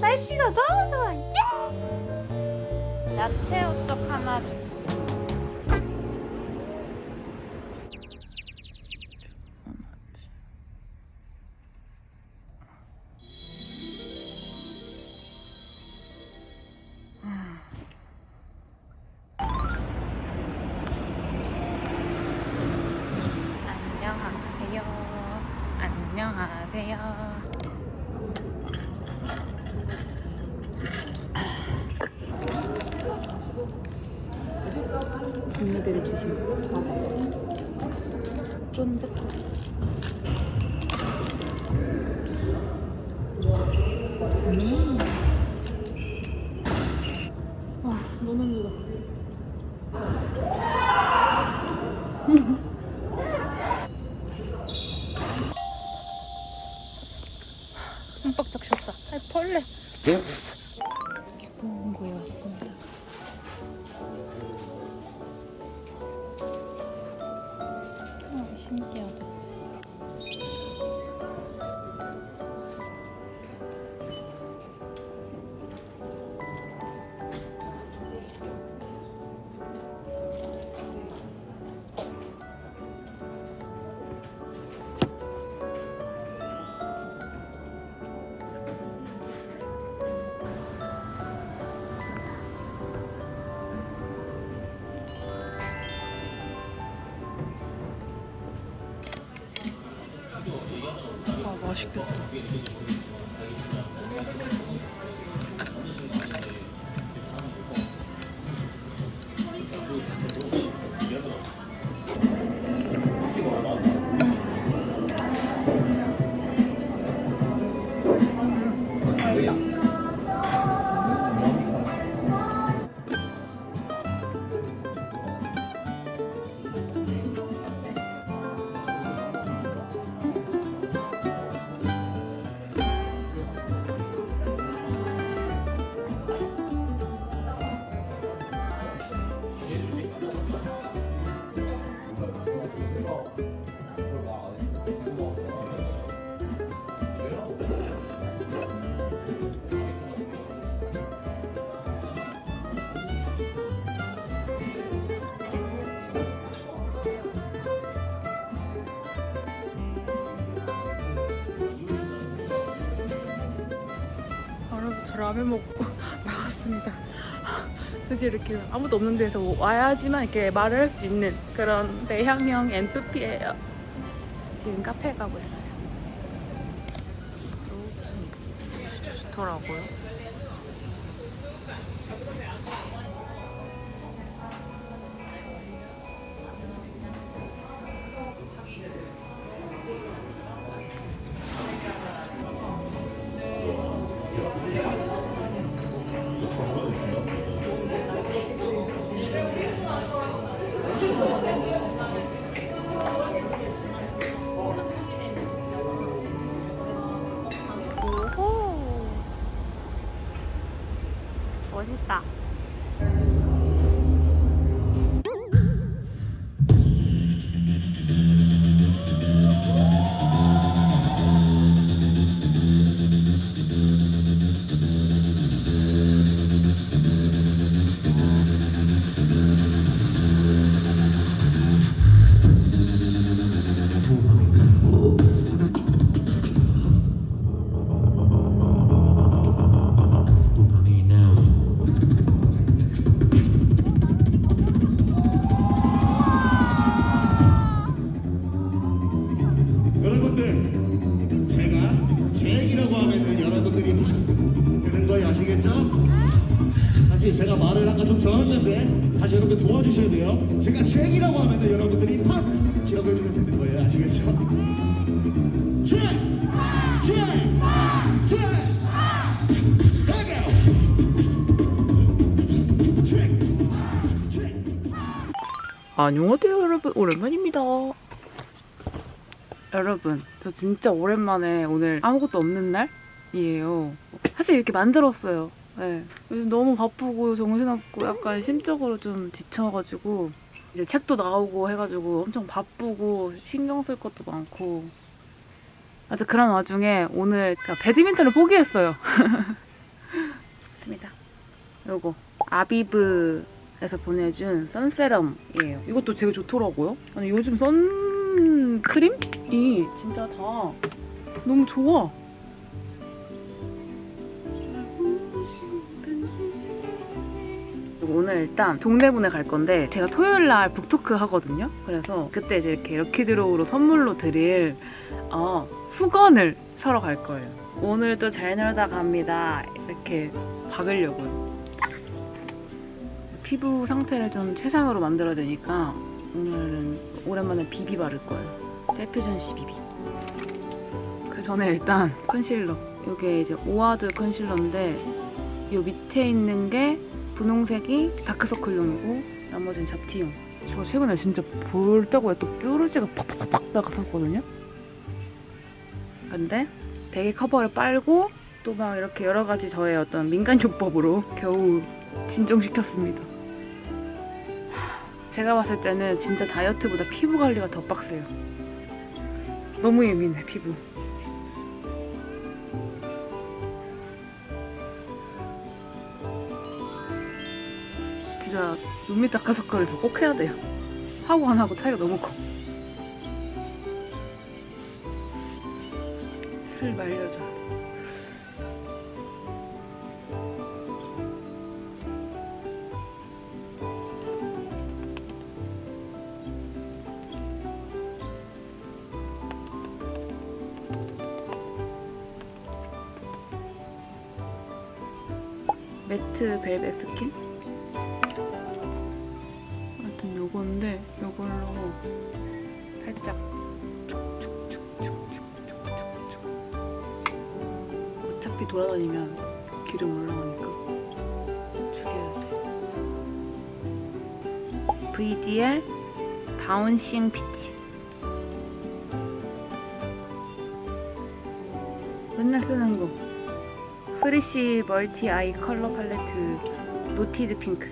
날씨가 너무 좋아. 예! 야채 호떡 하나 주. 쫀득하게. 신기하다. 맛있겠다. 라면 먹고 나왔습니다. 드디어 이렇게 아무도 없는 데서 와야지만 이렇게 말을 할 수 있는 그런 내향형 엔프피예요. 지금 카페에 가고 있어요. 좋더라고요. 안녕하세요 여러분 오랜만입니다 여러분 저 진짜 오랜만에 오늘 아무것도 없는 날이에요 사실 이렇게 만들었어요 네. 요즘 너무 바쁘고 정신없고 약간 심적으로 좀 지쳐가지고 이제 책도 나오고 해가지고 엄청 바쁘고 신경 쓸 것도 많고 하여튼 그런 와중에 오늘 배드민턴을 포기했어요. 좋습니다. 요거 아비브 에서 보내준 선세럼이에요. 이것도 되게 좋더라고요. 아니 요즘 선크림이 진짜 다 너무 좋아. 오늘 일단 동대문에 갈 건데 제가 토요일 날 북토크 하거든요. 그래서 그때 이제 이렇게 럭키드로우로 선물로 드릴 어, 수건을 사러 갈 거예요. 오늘도 잘 놀다 갑니다. 이렇게 박으려고요. 피부 상태를 좀 최상으로 만들어야 되니까 오늘은 오랜만에 비비 바를 거예요. 셀퓨전시 비비. 그 전에 일단 컨실러. 이게 이제 오아드 컨실러인데 이 밑에 있는 게 분홍색이 다크서클용이고 나머지는 잡티용. 저 최근에 진짜 볼 때고 또 뾰루지가 팍팍팍 나갔었거든요. 근데 베개 커버를 빨고 또 막 이렇게 여러 가지 저의 어떤 민간 요법으로 겨우 진정시켰습니다. 하, 제가 봤을 때는 진짜 다이어트보다 피부 관리가 더 빡세요. 너무 예민해 피부. 진짜 눈밑 다크서클을 저꼭 해야 돼요. 하고 안 하고 차이가 너무 커. 슬 말려줘. 벨벳 스킨? 하여튼 요건데 요걸로 살짝 어차피 돌아다니면 기름 올라가니까 죽여야지 VDL 바운싱 피치 맨날 쓰는 거 프리시 멀티 아이 컬러 팔레트 노티드 핑크.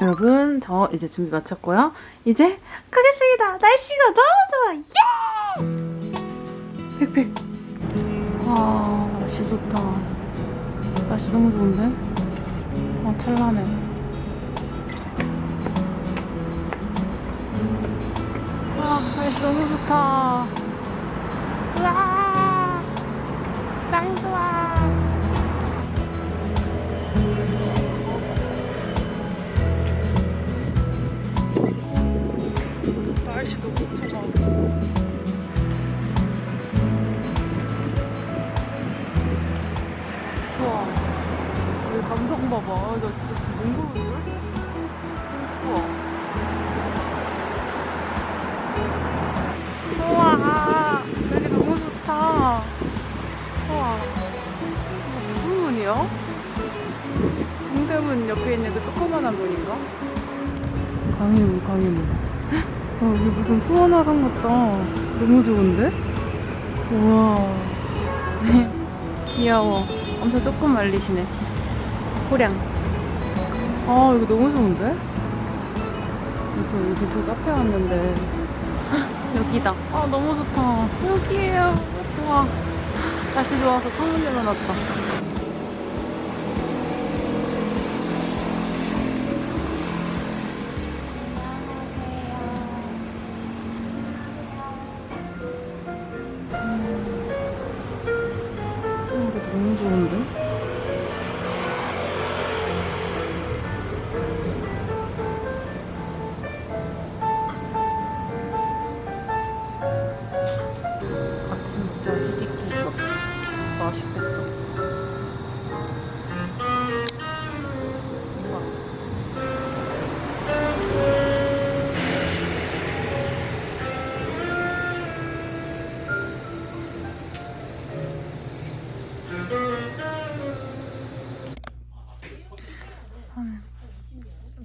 여러분 저 이제 준비 마쳤고요. 이제 가겠습니다. 날씨가 너무 좋아. 예! 백백. 와 날씨 좋다. 날씨 너무 좋은데 아 찬란해 와 날씨 너무 좋다. 우와 짱 좋아 수원화상 같다. 너무 좋은데? 우와. 귀여워. 엄청 조금 말리시네. 호량. 아, 이거 너무 좋은데? 무슨 이렇게 저 카페 왔는데. 헉, 여기다. 아, 너무 좋다. 여기에요. 우와. 날씨 좋아서 창문 열어놨다. 너무 좋은데?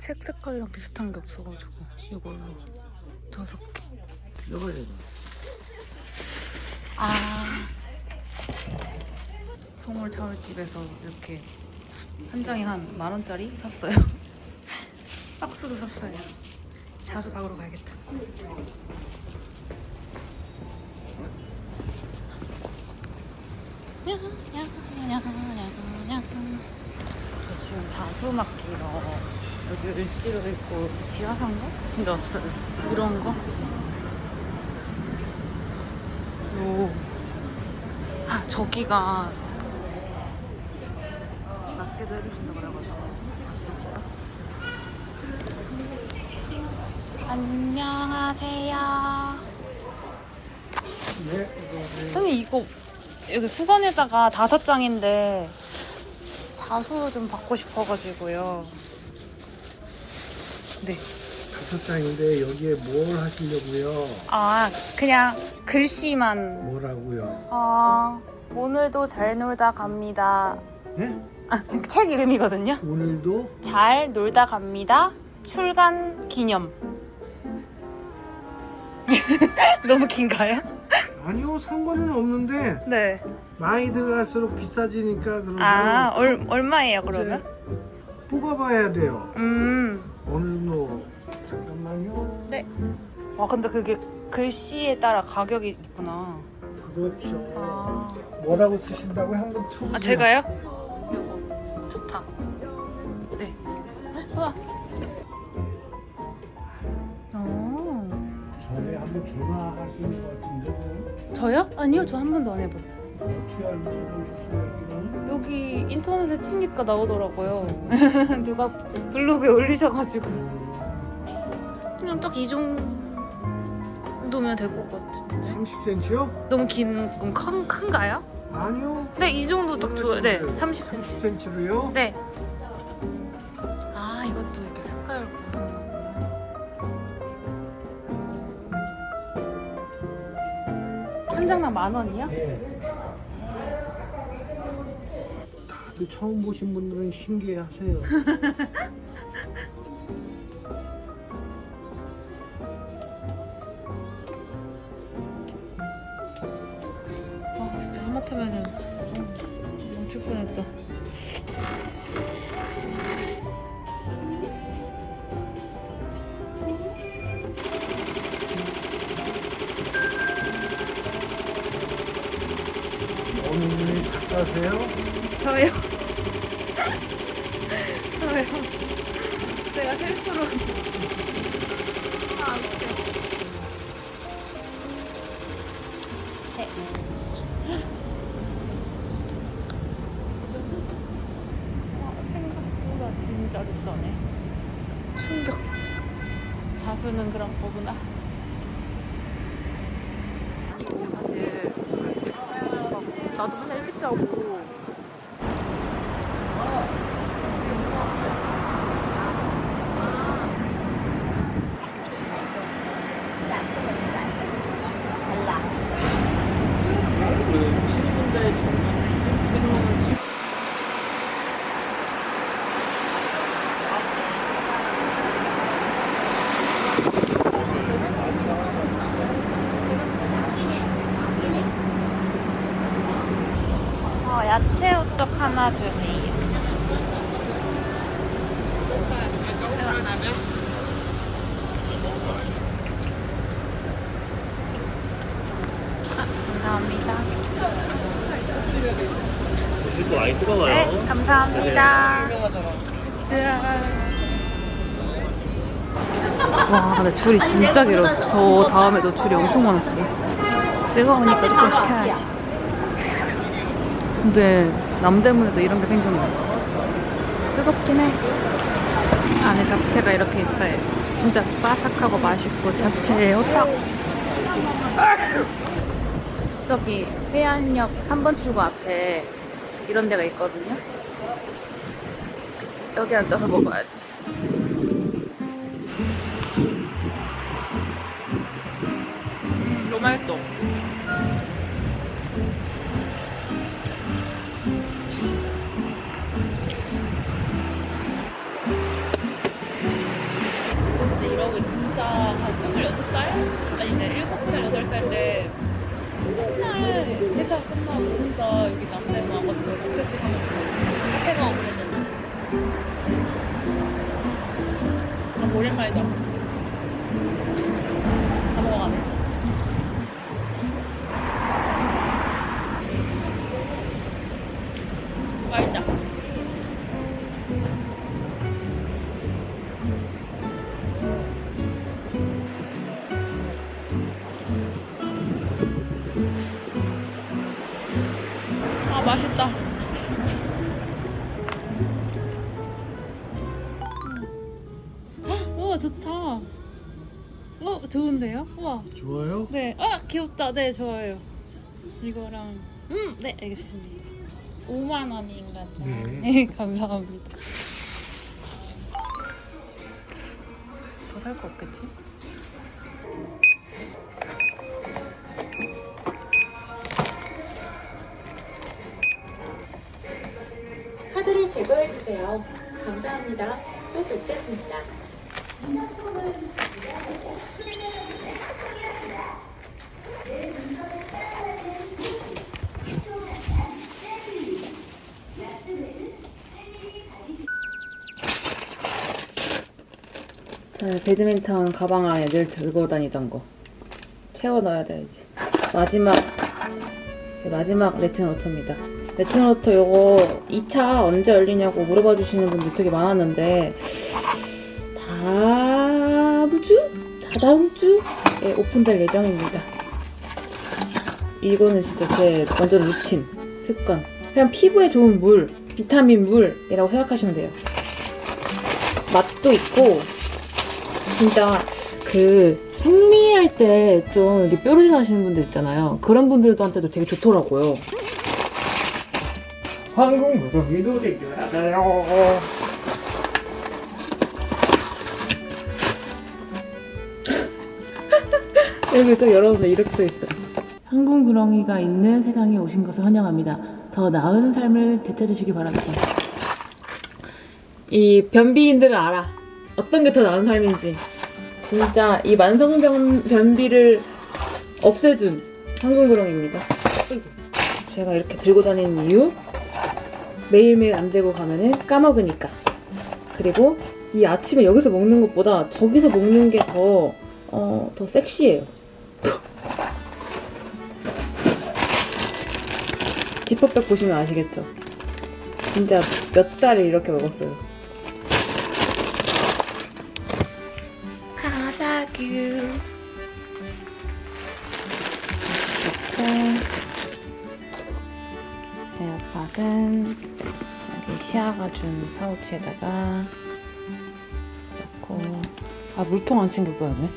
책 색깔이랑 비슷한 게 없어가지고 이걸로 다섯 개. 이거 이거. 아. 송울 차울집에서 이렇게 한 장에 한 만 원짜리 샀어요. 박스도 샀어요. 자수 박으러 가야겠다. 저 지금 자수 맡기러 여기 을지로 있고 지하상가? 근데 왔어요. 이런 거? 요. 아, 저기가 낫게도 해주신다 그래가지고. 안녕하세요. 네, 이거 선생님 이거 여기 수건에다가 다섯 장인데 자수 좀 받고 싶어가지고요. 네. 다섯 장인데 여기에 뭘 하시려고요? 아 그냥 글씨만. 뭐라고요? 아 오늘도 잘 놀다 갑니다. 네? 아, 책 이름이거든요. 오늘도 잘 놀다 갑니다. 출간 기념. 너무 긴가요? 아니요 상관은 없는데 네. 많이 들어갈수록 비싸지니까 그러고 아 얼, 얼마예요 그러면? 뽑아봐야 돼요. 음. 어느 정도 잠깐만요. 네. 와 근데 그게 글씨에 따라 가격이 있구나. 그렇죠. 아, 뭐라고 쓰신다고 한번 쳐보세요. 아 제가요? 이거 좋다. 네. 전에 한번 전화하신 것 같은데 저요? 아니요, 저 한 번도 안 해봤어요. 어떻게 알고 이런 여기 인터넷에 치니까 나오더라고요. 누가 블로그에 올리셔가지고. 그냥 딱 이 정도면 될 것 같은데. 30cm요? 너무 긴, 그럼 큰, 큰가요? 아니요. 네, 이 정도 딱 좋아요. 네, 30cm. 30cm로요? 네. 아, 이것도 이렇게 색깔 보는 거. 한 장당 만 원이요? 네. 다들 처음 보신 분들은 신기해하세요. 분이 작가세요? 저요. 저요. 제가 셀프로. 아, 웃겨. 와, 생각보다 진짜 비싸네. 충격. 자수는 그런 거구나. 사실 나도 맨날 일찍 자고 저 야채 호떡 하나 주세요. 아, 감사합니다. 이거 많이 뜨거워요. 네, 감사합니다. 와, 근데 줄이 진짜 길었어. 저 다음에도 줄이 엄청 많았어요. 뜨거우니까 조금 시켜야지. 근데 남대문에도 이런 게 생겼네. 뜨겁긴 해. 안에 잡채가 이렇게 있어요. 진짜 바삭하고 맛있고 잡채에 호떡. 저기 회안역 한번 출구 앞에 이런 데가 있거든요. 여기 앉아서 먹어야지. 음, 너무. 근데 이러고 진짜 한 26살? 아니, 네, 7살? 맨날 회사 끝나고 혼자 여기 남대문 와가지고 커피도 사먹고 카페가 오거든. 너무 오랜만이다. 좋은데요? 우와. 좋아요? 네. 아 귀엽다. 네 좋아요. 이거랑 음 네 알겠습니다. 5만 원인가요? 네. 네 감사합니다. 더 살 거 없겠지? 카드를 제거해 주세요. 감사합니다. 또 뵙겠습니다. 자, 배드민턴 가방 안에 늘 들고 다니던 거 채워 넣어야 돼 이제 마지막 제 마지막 레트노트입니다. 레트노트 요거 2차 언제 열리냐고 물어봐 주시는 분들 되게 많았는데 다음 주? 다다음 주에 오픈될 예정입니다. 이거는 진짜 제 완전 루틴 습관 그냥 피부에 좋은 물 비타민 물이라고 생각하시면 돼요. 맛도 있고 진짜 그 생리할 때 좀 이렇게 뾰루지 나시는 분들 있잖아요. 그런 분들한테도 되게 좋더라고요. 한국 노래 알아요. 여기 또 여러분들 이렇게 써 있어요. 한국 구렁이가 있는 세상에 오신 것을 환영합니다. 더 나은 삶을 되찾으시기 바랍니다. 이 변비인들은 알아. 어떤 게 더 나은 삶인지. 진짜 이 만성병 변비를 없애준 한국 구렁이입니다. 제가 이렇게 들고 다니는 이유 매일매일 안 들고 가면은 까먹으니까. 그리고 이 아침에 여기서 먹는 것보다 저기서 먹는 게 더, 어, 더 섹시해요. 지퍼백 보시면 아시겠죠? 진짜 몇 달을 이렇게 먹었어요. 가자규. 이렇게 에어팟은 여기 시아가 준 파우치에다가 넣고 아 물통 안 챙길 뻔했네.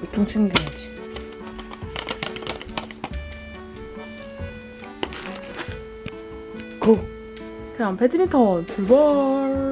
물통 챙겨야지. 그냥 배드민턴 출발!